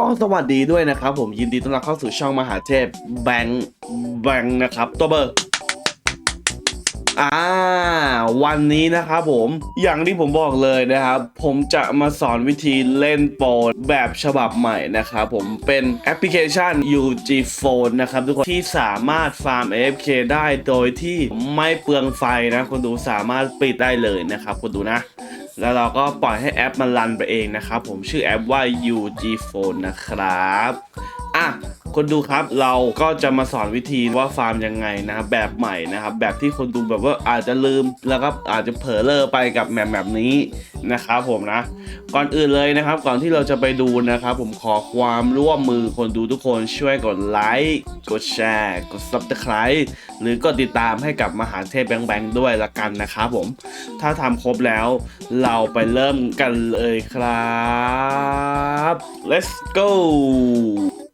ก็สวัสดีด้วยนะครับผมยินดีต้อนรับเข้าสู่ช่องมหาเทพแบงค์แบงค์นะครับ ตัวเบอร์อ่าวันนี้นะครับผมอย่างที่ผมบอกเลยนะครับ ผมจะมาสอนวิธีเล่นโปรแบบฉบับใหม่นะครับผมเป็นแอปพลิเคชัน UG Phone นะครับทุกคนที่สามารถฟาร์ม AFK ได้โดยที่ไม่เปลืองไฟนะคุณดูสามารถปิดได้เลยนะครับคุณดูนะ แล้วเราก็ปล่อยให้แอปมันรันไปเองนะครับ ผมชื่อแอปว่า UG Phone นะครับ อะ คนดูครับเราก็จะมาสอนวิธีว่าฟาร์มยังไงนะครับแบบใหม่นะครับ แบบที่คนดูแบบว่าอาจจะลืมแล้วก็อาจจะเผลอเลอไปกับแมปแบบนี้นะครับผมนะ ก่อนอื่นเลยนะครับ ก่อนที่เราจะไปดูนะครับ ผมขอความร่วมมือคนดูทุกคนช่วยกดไลค์กดแชร์กด subscribe หรือกดติดตามให้กับมหาเทพแบงค์แบงค์ด้วยละกันนะครับผม ถ้าทำครบแล้วเราไปเริ่มกันเลยครับ let's go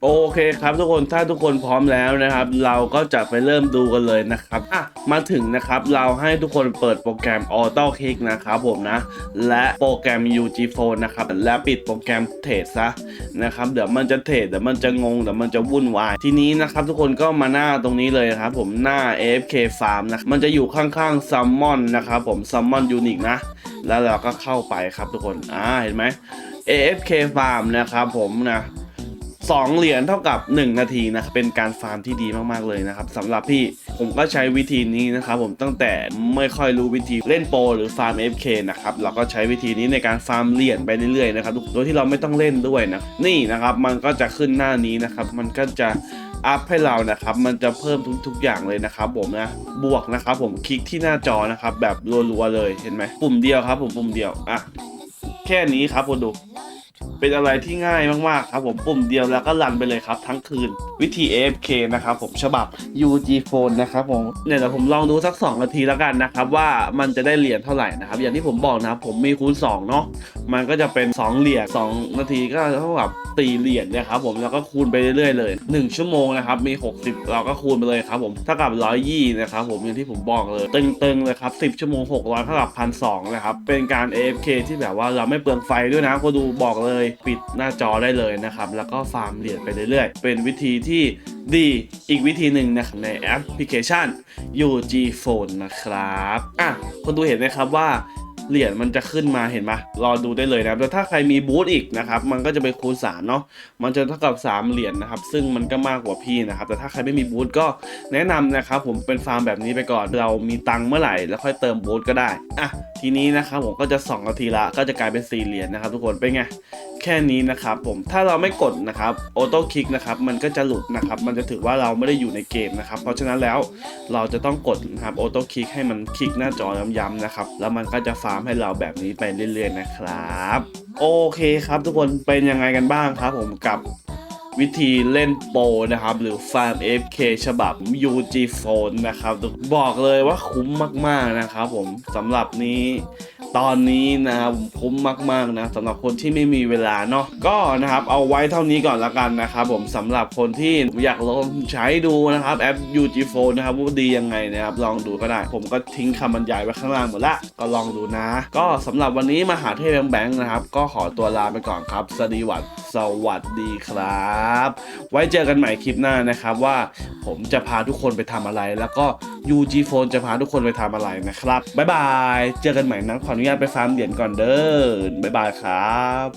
โอเคครับทุกคนถ้าทุกคนพร้อมแล้วนะครับ เราก็จะไปเริ่มดูกันเลยนะครับอะมาถึงนะครับเราให้ทุกคนเปิดโปรแกรม Auto Click นะครับผมนะ และโปรแกรม UG Phone นะครับ และปิดโปรแกรมเทรดซะนะครับเดี๋ยวมันจะเทรดเดี๋ยวมันจะงงเดี๋ยวมันจะวุ่นวาย ทีนี้นะครับทุกคนก็มาหน้าตรงนี้เลยครับผมหน้า AFK Farm นะมันจะอยู่ข้างๆ Summon นะครับผม Summon Unique นะ แล้วเราก็เข้าไปครับทุกคนอ่าเห็นไหม AFK Farm นะครับผมนะ สองเหรียญเท่ากับ 1 นาทีนะครับเป็นการฟาร์มที่ดีมากๆเลยนะครับสำหรับพี่ผมก็ใช้วิธีนี้นะครับผมตั้งแต่ไม่ค่อยรู้วิธีเล่นโปรหรือฟาร์ม FK นะครับเราก็ใช้วิธีนี้ในการฟาร์มเหรียญไปเรื่อยๆนะครับโดยที่เราไม่ต้องเล่นด้วยนะนี่นะครับมันก็จะขึ้นหน้านี้นะครับมันก็จะอัพให้เรานะครับ มันจะเพิ่มทุกๆอย่างเลยนะครับผมนะ บวกนะครับผมคลิกที่หน้าจอนะครับแบบรัวๆเลยเห็นไหมปุ่มเดียวครับผมปุ่มเดียวอะแค่นี้ครับคุณดู เป็นอะไรที่ง่ายมากๆครับผมปุ่มเดียวแล้วก็รันไปเลยครับทั้งคืนวิธี AFK นะครับผมฉบับ UG Phone นะครับผมเนี่ยเดี๋ยวผมลองดูสัก 2 นาทีแล้วกันนะครับว่ามันจะได้เหรียญเท่าไหร่นะครับอย่างที่ผมบอกนะผมมีคูณ2เนาะมันก็จะเป็น 2 เหรียญ2นาทีก็เท่ากับตีเหรียญเนะครับผมแล้วก็คูณไปเรื่อยๆเลย 1 ชั่วโมงนะครับมี 60 เราก็คูณไปเลยครับผมเท่ากับ100ยี่นะครับผมอย่างที่ผมบอกเลยตึงๆเลยครับ10 ชั่วโมง 600เท่ากับ1,200นะครับเป็นการ AFK ที่แบบว่าเราไม่เปลืองไฟด้วยนะก็ดูบอกเลยปิดหน้าจอได้เลยนะครับ แล้วก็ฟาร์มเหรียญไปเรื่อยๆ เป็นวิธีที่ดีอีกวิธีหนึ่งนะครับในแอปพลิเคชัน UG Phone นะครับ อะ คนดูเห็นไหมครับว่า เหรียญมันจะขึ้นมาเห็นไหมรอดูได้เลยนะครับแล้วถ้าใครมีบูธอีกนะครับ มันก็จะไปคูณ3เนาะมันจะเท่ากับ 3 เหรียญนะครับ ซึ่งมันก็มากกว่าพี่นะครับ แต่ถ้าใครไม่มีบูธก็แนะนำนะครับ ผมเป็นฟาร์มแบบนี้ไปก่อนเรามีตังค์เมื่อไหร่แล้วค่อยเติมบูธก็ได้อะทีนี้นะครับผมก็จะ2นาทีละก็จะกลายเป็น4เหรียญนะครับ ทุกคนเป็นไงแค่นี้นะครับผมถ้าเราไม่กดนะครับออโต้คลิกนะครับมันก็จะหลุดนะครับมันจะถือว่าเราไม่ได้อยู่ในเกมนะครับ เพราะฉะนั้นแล้วเราจะต้องกดนะครับออโต้คลิกให้มันคลิกหน้าจอย้ำๆนะครับแล้วมันก็จะฟาามให้เราแบบนี้ไปเรื่อยๆนะครับ โอเคครับทุกคนเป็นยังไงกันบ้างครับผมกับวิธีเล่นโปรนะครับ หรือ Farm FK ฉบับ UG Phone นะครับ บอกเลยว่าคุ้มมากๆนะครับผมสำหรับนี้ ตอนนี้นะครับคุ้มมากๆนะสำหรับคนที่ไม่มีเวลาเนาะก็นะครับเอาไว้เท่านี้ก่อนละกันนะครับผมสำหรับคนที่อยากลองใช้ดูนะครับแอป UG Phone นะครับว่าดียังไงนะครับลองดูก็ได้ ผมก็ทิ้งคำบรรยายไว้ข้างล่างหมดละก็ลองดูนะ ก็สำหรับวันนี้มหาเทพแบงค์นะครับ ก็ขอตัวลาไปก่อนครับสวัสดีวัดสวัสดีครับ ไว้เจอกันใหม่คลิปหน้านะครับว่าผมจะพาทุกคนไปทำอะไรแล้วก็ UG Phone จะพาทุกคนไปทำอะไรนะครับ บ๊ายบาย เจอกันใหม่นะขออนุญาตไปฟาร์มเหรียญก่อนเด้อบ๊ายบายครับ